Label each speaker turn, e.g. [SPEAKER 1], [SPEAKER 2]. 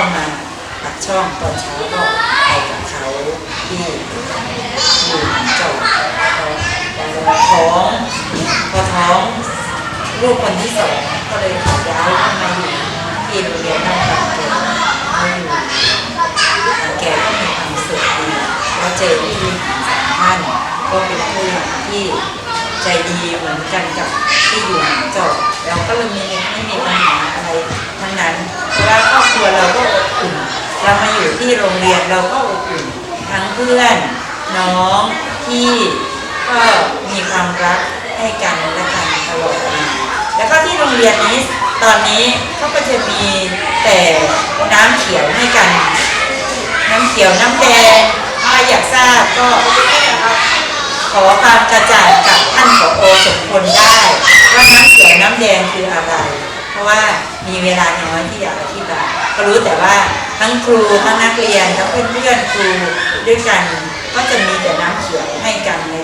[SPEAKER 1] ามาปักช่องตอนเช้าก็ไปกับเขาที่อยู่จอดพอท้องพอท้องลูกคนที่สองก็เลยขอย้ายเข้ามาอยู่ที่โรงเรียนบ้านบางเกมาอยู่แกก็มีความสุขดีแล้วเจอพี่สามท่านก็เป็นผู้หญ่ที่ใจดีเหมือนกันกับที่อยู่หนองจอกเราก็เลยมีไม่มีปัญหา เรามาอยู่ที่โรงเรียนเราก็อบอุ่นทั้งเพื่อนน้องพี่ก็มีความรักให้กันและกันตลอดมาแล้วก็ที่โรงเรียนนี้ตอนนี้เขาก็จะมีแต่น้ำเขียวให้กัน น้ำเขียวน้ำแดงถ้าอยากทราบก็ขอความกระจ่างกับท่านผอสมพลได้ว่าน้ำเขียวน้ำแดงคืออะไร เพราะว่ามีเวลาน้อยที่อยากอธิบายก็รู้แต่ว่า ทั้งครูทั้งนักเรียนทั้งเพื่อนๆครูด้วยกัน ก็จะมีแต่น้ำเขียวให้กันไง